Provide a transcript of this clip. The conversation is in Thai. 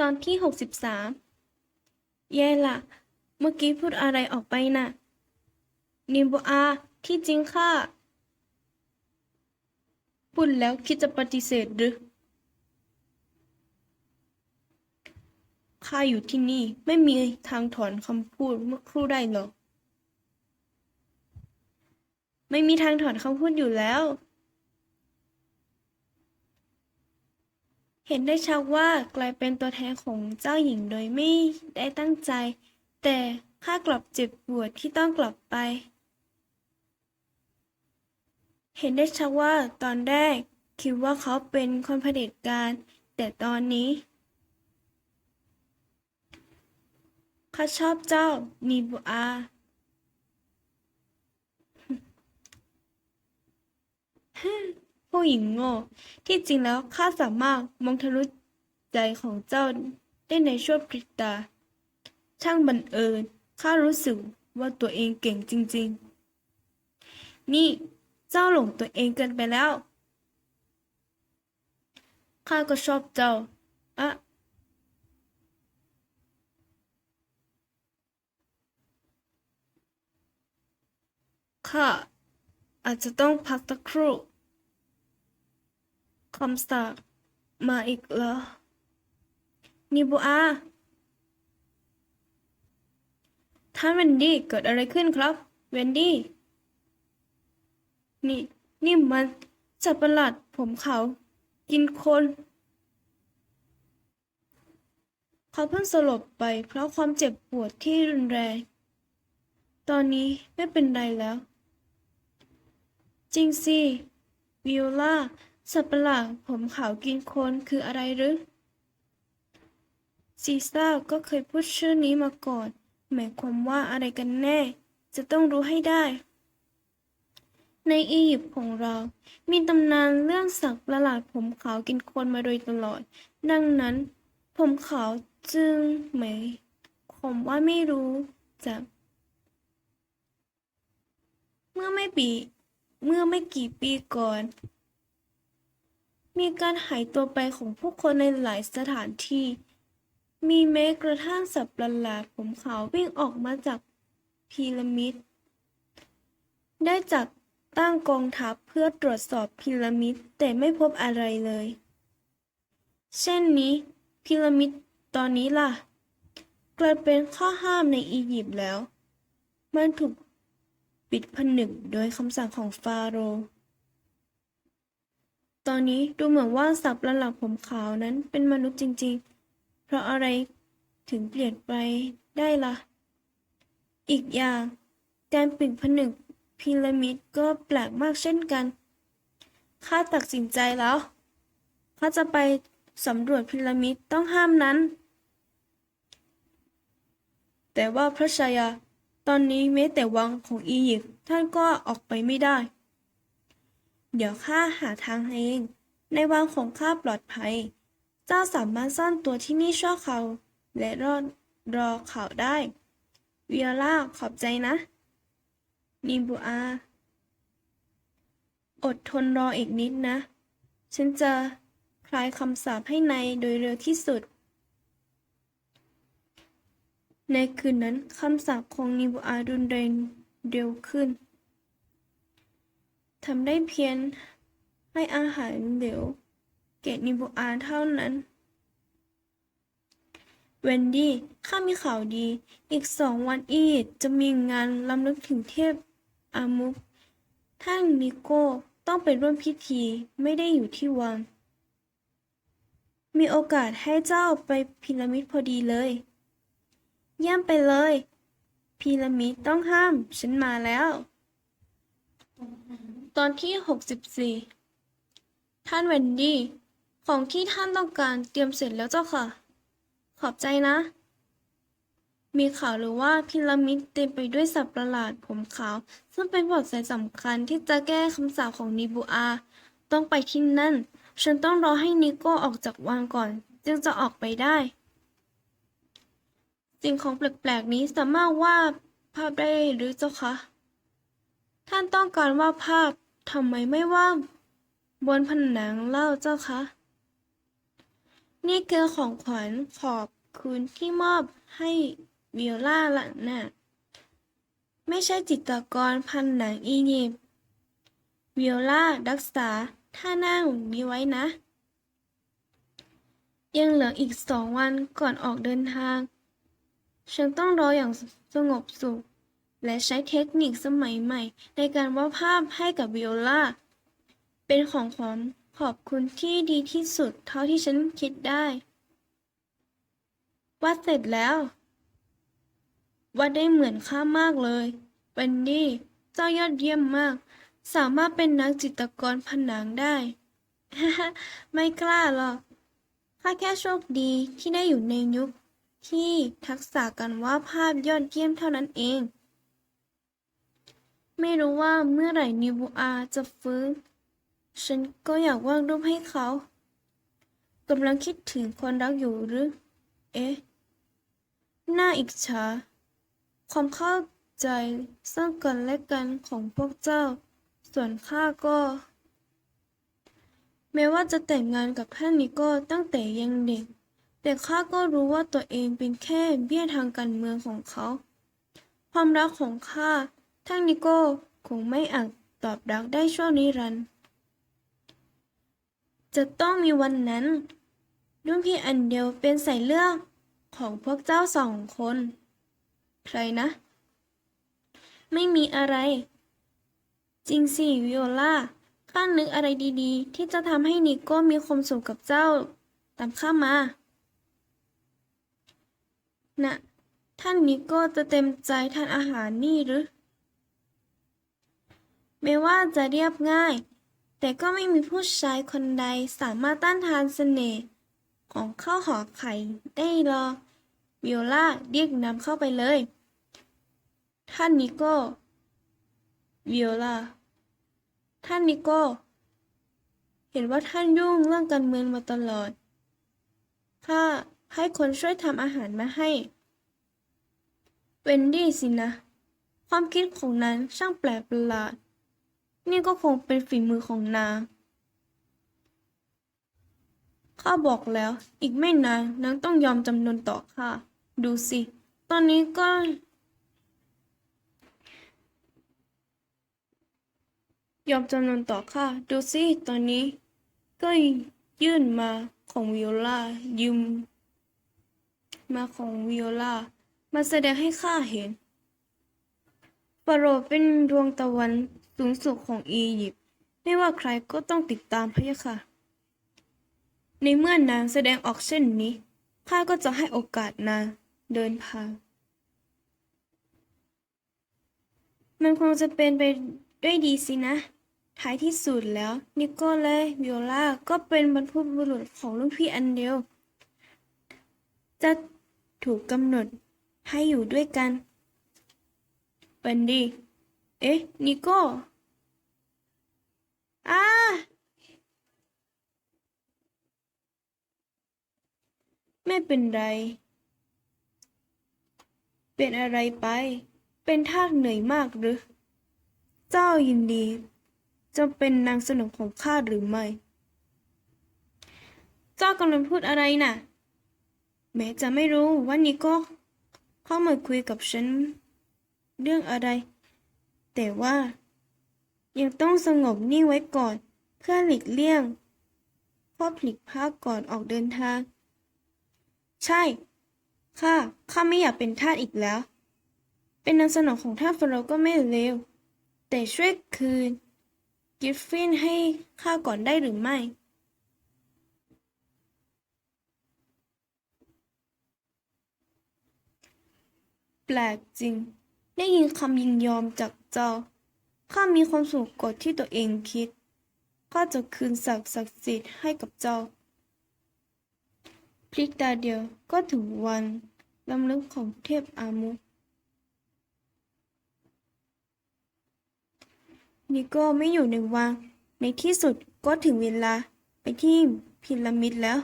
ตอนที่หกสิบสามแย่ละเมื่อกี้พูดอะไรออกไปน่ะ นิมโบอา ที่จริงค่ะพูดแล้วคิดจะปฏิเสธหรือข้าอยู่ที่นี่ไม่มีทางถอนคำพูดเมื่อครู่ได้หรอก ไม่มีทางถอนคำพูดอยู่แล้ว เห็นได้ชัดว่ากลายเป็นตัวแทนของเจ้าหญิงโดยไม่ได้ตั้งใจ แต่ข้ากลับเจ็บปวดที่ต้องกลับไป เห็นได้ชัดว่าตอนแรกคิดว่าเขาเป็นคนเผด็จการ แต่ตอนนี้ข้าชอบเจ้านีบูอา ผู้หญิงโง่ ที่จริงแล้วข้าสามารถมองทะลุใจของเจ้าได้ในชั่วพริบตา ช่างบังเอิญข้ารู้สึกว่าตัวเองเก่งจริง ๆ นี่เจ้าหลงตัวเองเกินไปแล้ว ข้าก็ชอบเจ้าอะข้าอาจจะต้องพักสักครู่ คำสาปมาอีกแล้วนิบูอาท่านเวนดี้เกิดอะไรขึ้นครับ เวนดี้ นี่ นี่มันสัตว์ประหลาดผมเขา กินคน เขาเพิ่งสลบไปเพราะความเจ็บปวดที่รุนแรง ตอนนี้ไม่เป็นไรแล้ว จริงสิ วิโอลา สัตว์ประหลาดผมขาวกินคนคืออะไรหรือซีซ่าก็เคยพูดชื่อนี้มาก่อน หมายความว่าอะไรกันแน่ จะต้องรู้ให้ได้ ในอียิปต์ของเรา มีตำนานเรื่องสัตว์ประหลาดผมขาวกินคนมาโดยตลอด ดังนั้น ผมขาวจึงหมายความว่าไม่รู้จักเมื่อไม่ปีเมื่อไม่กี่ปีก่อน มีการหายตัวไปของผู้คนในหลายสถานที่ มีแม้กระทั่งสัตว์ประหลาดผมขาววิ่งออกมาจากพีระมิด ได้จัดตั้งกองทัพเพื่อตรวจสอบพีระมิดแต่ไม่พบอะไรเลย เช่นนี้พีระมิดตอนนี้ล่ะ กลายเป็นข้อห้ามในอียิปต์แล้ว มันถูกปิดผนึกโดยคำสั่งของฟาโรห์ ตอนนี้ดูเหมือนว่าสัตว์ประหลาดผมขาวนั้นเป็นมนุษย์จริง ๆ เพราะอะไรถึงเปลี่ยนไปได้ล่ะ อีกอย่าง การปิดผนึกพีระมิดก็แปลกมากเช่นกัน ข้าตัดสินใจแล้ว ข้าจะไปสำรวจพีระมิดต้องห้ามนั้น แต่ว่าพระชายา ตอนนี้แม้แต่วังของอียิปต์ท่านก็ออกไปไม่ได้ เดี๋ยวข้าหาทางเอง ในวังของข้าปลอดภัย เจ้าสามารถซ่อนตัวที่นี่ชั่วคราวและรอดรอข่าวได้เวิโอลาขอบใจนะ นิบูอา อดทนรออีกนิดนะ ฉันจะคลายคำสาปให้ในายโดยเร็วที่สุด ในคืนนั้นคำสาปของนิบูอารุนแรงเร็วขึ้น ทำได้เพียงให้อาหารเหลวแก่นิบูอาเท่านั้น เวนดี้ข้ามีข่าวดี อีกสองวันอียิปต์จะมีงานรำลึกถึงเทพอามุก ท่านนิโก้ต้องไปร่วมพิธีไม่ได้อยู่ที่วัง มีโอกาสให้เจ้าไปพีระมิดพอดีเลย เยี่ยมไปเลย พีระมิดต้องห้าม ฉันมาแล้ว ตอนที่ 64 ท่านเวนดี้ ของที่ท่านต้องการเตรียมเสร็จแล้วเจ้าค่ะ ขอบใจนะ มีข่าวหรือว่าพีระมิดเต็มไปด้วยสัตว์ประหลาดผมขาว ซึ่งเป็นบทสายสำคัญที่จะแก้คำสาปของนิบูอา ต้องไปที่นั่น ฉันต้องรอให้นิโก้ออกจากวังก่อน จึงจะออกไปได้ สิ่งของแปลกๆนี้สามารถว่าภาพได้หรือเจ้าคะ ท่านต้องการวาดภาพทำไมไม่วาดบนผนังเล่าเจ้าคะ นี่คือของขวัญขอบคุณที่มอบให้วิโอลาละน่ะไม่ใช่จิตรกรพันหนังอียิปต์วิโอลารักษาท่านั่งนี้ไว้นะ ยังเหลืออีกสองวันก่อนออกเดินทาง ฉันต้องรออย่างสงบสุข และใช้เทคนิคสมัยใหม่ ในการวาดภาพให้กับวิโอลา เป็นของขวัญขอบคุณที่ดีที่สุดเท่าที่ฉันคิดได้ วาดเสร็จแล้ววาดได้เหมือนข้ามากเลยเวนดี้เจ้ายอดเยี่ยมมาก สามารถเป็นนักจิตรกรผนังได้ ไม่กล้าหรอกข้าแค่โชคดีที่ได้อยู่ในยุคที่ทักษะการวาดภาพยอดเยี่ยมเท่านั้นเอง ไม่รู้ว่าเมื่อไหร่นิบูอาจะฟื้น ฉันก็อยากวาดรูปให้เขากำลังคิดถึงคนรักอยู่หรือ เอ๊ะ น่าอิจฉา ความเข้าใจซึ่งกันและกันของพวกเจ้า ส่วนข้าก็ แม้ว่าจะแต่งงานกับท่านนิโก้ตั้งแต่ยังเด็ก แต่ข้าก็รู้ว่าตัวเองเป็นแค่เบี้ยทางการเมืองของเขา ความรักของข้า ท่านนิโก้คงไม่อาจตอบรักได้ชั่วนิรันดร์จะต้องมีวันนั้นรุ่นพี่อันเดียวเป็นสายเลือดของพวกเจ้าสองคน ใครนะ ไม่มีอะไร จริงสิวิโอลาข้านึกอะไรดีๆ ที่จะทำให้นิโก้มีความสุขกับเจ้า ตามข้ามานะท่านนิโก้จะเต็มใจทานอาหารนี่หรือ แม้ว่าจะเรียบง่าย แต่ก็ไม่มีผู้ชายคนใดสามารถต้านทานเสน่ห์ของข้าวห่อไข่ได้หรอกวิโอลาเรียกนำเข้าไปเลย ท่านนิโก้วิโอลาท่านนิโก้ เห็นว่าท่านยุ่งเรื่องการเมืองมาตลอดข้าให้คนช่วยทำอาหารมาให้ เวนดี้สินะ ความคิดของนางช่างแปลกประหลาด นี่ก็คงเป็นฝีมือของนาง ข้าบอกแล้ว อีกไม่นานนางต้องยอมจำนนต่อข้า ดูสิ ตอนนี้ก็ ยอมจำนนต่อข้า ดูสิ ตอนนี้ ก็ยื่นมาของวิโอลายืม มาของวิโอลามาแสดงให้ข้าเห็นฟาโรเป็นดวงตะวัน สูงสุดของอียิปต์ไม่ว่าใครก็ต้องติดตามพะยะค่ะ ในเมื่อนางแสดงออกเช่นนี้ข้าก็จะให้โอกาสนางเดินทางมันคงจะเป็นไปด้วยดีสินะ ท้ายที่สุดแล้ว นิโก้และวิโอลาก็เป็นบรรพบุรุษของลูกพี่อันเดียว จะถูกกำหนดให้อยู่ด้วยกัน เป็นดี เอ๊ะ นิโก้อา ไม่เป็นไร เป็นอะไรไป เป็นทาสเหนื่อยมากหรือ เจ้ายินดี จะเป็นนางสนมของข้าหรือไม่ เจ้ากำลังพูดอะไรน่ะ แม้จะไม่รู้ว่านิโก้เข้ามาคุยกับฉัน เรื่องอะไร แต่ว่า ยังต้องสงบนิ่งไว้ก่อน เพื่อหลีกเลี่ยงข้อผลิกพลาดก่อนออกเดินทาง ใช่ ข้า ข้าไม่อยากเป็นทาสอีกแล้ว เป็นนางสนมของท่านฟาโรก็ไม่เลว แต่ช่วยคืนกิฟฟินให้ข้าก่อนได้หรือไม่ แปลกจริง ได้ยินคำยินยอมจากเจ้า ข้ามีความสุขกว่าที่ตัวเองคิด ข้าจะคืนศักดิ์ศักดิ์สิทธิ์ให้กับเจ้า ลิกตาเดียวก็ถึงวันลำลึกของเทพอามุนี่ก็ไม่อยู่ในวังในที่สุดก็ถึงเวลาไปที่พีระมิดแล้ว